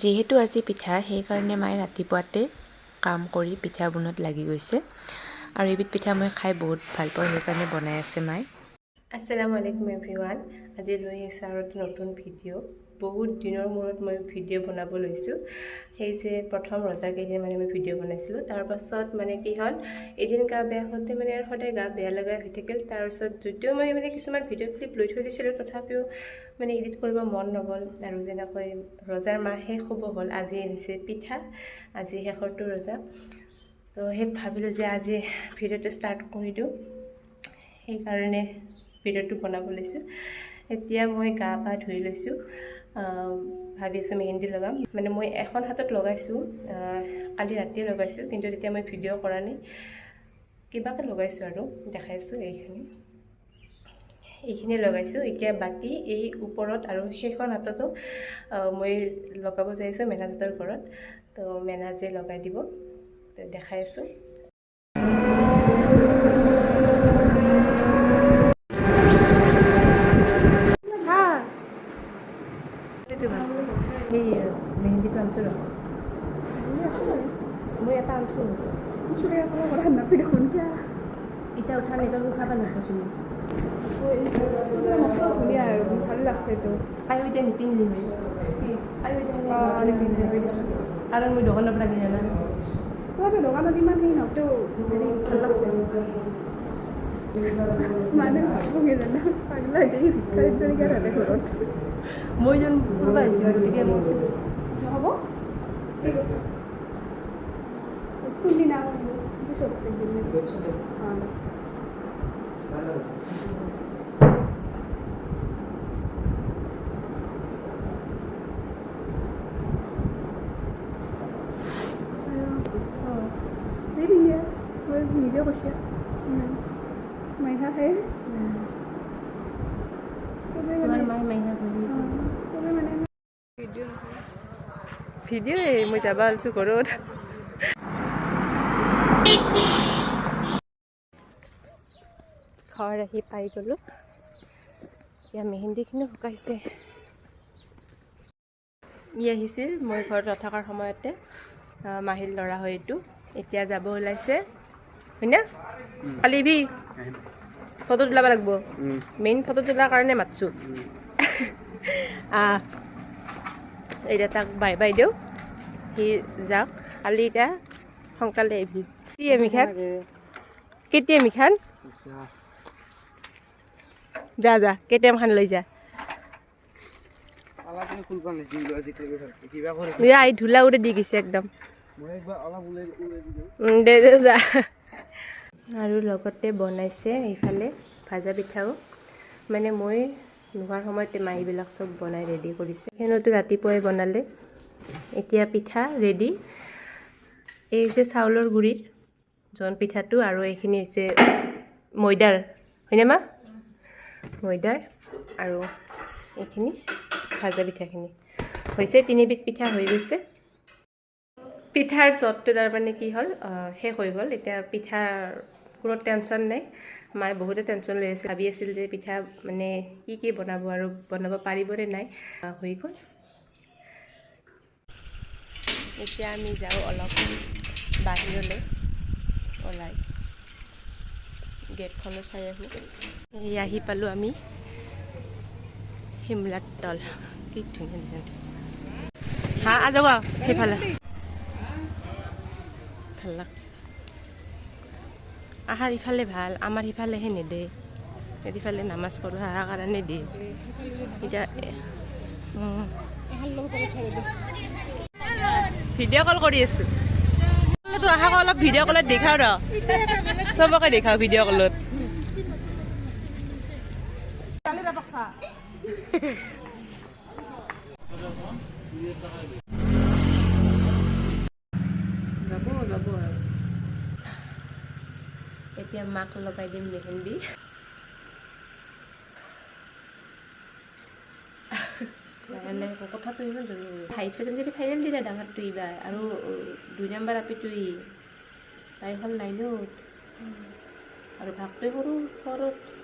যিহেতু আজি পিঠা সেইকাৰণে মায়ে ৰাতিপুৱাতে কাম কৰি পিঠা বনোৱাত লাগি গৈছে। আৰু এইবিধ পিঠা মই খাই বহুত ভাল পাওঁ সেইকাৰণে বনাই আছে মায়ে। আসসালামু আলাইকুম এভৰিৱান। আজি লৈ আহিছোঁ আৰু এটা নতুন ভিডিঅ' বহুত দিনৰ মূৰত মই ভিডিঅ' বনাব লৈছোঁ। সেই যে প্ৰথম ৰজাৰ কেইদিন মানে মই ভিডিঅ' বনাইছিলোঁ। তাৰপাছত মানে কি হ'ল এদিন গা বেয়া হওঁতে মানে আৰু সদায় গা বেয়া লগা হৈ থাকিল। তাৰপিছত যদিও মই মানে কিছুমান ভিডিঅ' ক্লিপ লৈ থৈ দিছিলোঁ তথাপিও মানে এডিট কৰিব মন নগ'ল। আৰু যেনেকৈ ৰজাৰ মাহ শেষ হ'ব হ'ল আজি হৈছে পিঠা আজি শেষৰটো ৰজা। তো সেই ভাবিলোঁ যে আজি ভিডিঅ'টো ষ্টাৰ্ট কৰি দিওঁ। সেইকাৰণে ভিডিঅ'টো বনাব লৈছোঁ। এতিয়া মই গা পা ধুই লৈছোঁ। ভাবি আছোঁ মেহেন্দি লগাম। মানে মই এখন হাতত লগাইছোঁ কালি ৰাতিয়ে লগাইছোঁ কিন্তু তেতিয়া মই ভিডিঅ' কৰা নাই। কিবাকৈ লগাইছোঁ আৰু দেখাইছোঁ এইখিনি। এইখিনি লগাইছোঁ এতিয়া বাকী এই ওপৰত আৰু সেইখন হাততো মই লগাব যাইছোঁ মেনাজহঁতৰ ঘৰত। তো মেনাজে লগাই দিব তো দেখাই আছোঁ এইটো ভাল সেই মেহেন্দিটো আনছোঁ ৰ। মই এটা আনছোঁ। এতিয়া উঠা নেটৰ উঠাব লাগিব চুলি ভাল লাগছে তো আৰু এতিয়া নিপিন্ধিলি হয় আৰু এতিয়া নিপিন্ধিলি কাৰণ মই দোকানৰ পৰা কিনা না তথাপি দোকানত ইমান সেই নহতো হেৰি ভাল লাগছে। মানে ভাবিব কি জানা পাগলা হৈছে ই ভিক্ষাৰীৰ দৰে কিয় থাকে ঘৰত মই যেন ফুৰিব আহিছোঁ গতিকে মই নহ'ব কোনদিনা পিছত অঁ এই পিন্ধে মই নিজে কৈছে মাইহা খাই চবে মানে তোমাৰ মায়ে মাইনা মানে ভিডিঅ' মই যাব ওলছোঁ ঘৰত ঘৰ আহি পাই গ'লোঁ এতিয়া মেহেন্দিখিনিও শুকাইছে ই আহিছিল মই ঘৰত নথকাৰ সময়তে মাহীৰ ল'ৰা হয় এইটো এতিয়া যাব ওলাইছে হয় কালি ভি ফটো তোলাব লাগব। মেইন ফটো তোলাৰ কাৰণে মাতছোঁ। এতিয়া তাক বাই বাই দিওঁ। সি যাওক। কালি এতিয়া সোনকালে আহিবি। কেতিয়া আমি খান কেতিয়া আমি খান যা যা কেটিএম খান লৈ যা। ধূলা উৰে দি গৈছে একদম। দে যা। আৰু লগতে বনাইছে এইফালে ভাজা পিঠাও। মানে মই নোহোৱাৰ সময়তে মাহীবিলাক চব বনাই ৰেডি কৰিছে। সেইখিনিতো ৰাতিপুৱাই বনালে। এতিয়া পিঠা ৰেডি এই হৈছে চাউলৰ গুড়িৰ জন পিঠাটো আৰু এইখিনি হৈছে ময়দাৰ হয়নে মা? ময়দাৰ আৰু এইখিনি ভাজা পিঠাখিনি। হৈছে তিনিবিধ পিঠা হৈ গৈছে। পিঠাৰ জতটো তাৰমানে কি হ'ল? শেষ হৈ গ'ল। এতিয়া পিঠাৰ কোনো টেনশ্যন নাই। মায়ে বহুতে টেনশ্যন লৈ আছিল ভাবি আছিল যে পিঠা মানে কি কি বনাব আৰু বনাব পাৰিবনে নাই হৈ গ'ল। এতিয়া আমি যাওঁ অলপ বাহিৰলৈ ওলাই। গেটখনো চাই আহোঁ। এই আহি পালোঁ আমি শিমলাত তল। কি ধুনীয়া হা আজ সেইফালে। ভাল লাগ আহাৰ ইফালে ভালো, আমাৰ সিফালেহে নেদে। ইফালে নামাজ পঢ়ো অহাৰ কাৰণে দিয়ে এতিয়া ভিডিঅ' কল কৰি আছো। তো অলপ ভিডিঅ' কলত দেখাও ৰ। চবকে দেখাও ভিডিঅ' কলত। এতিয়া মাক লগাই দিম মেহেন্দি। কথাটো ইমান জৰুৰী হাই ছেকেণ্ডেৰী ফাইনেল দিলে ডাঙৰটো এইবাৰ আৰু দুই নম্বৰ আপিটো ই তাই হ'ল নাইনত। আৰু ভাগটোৱে সৰু ঘৰত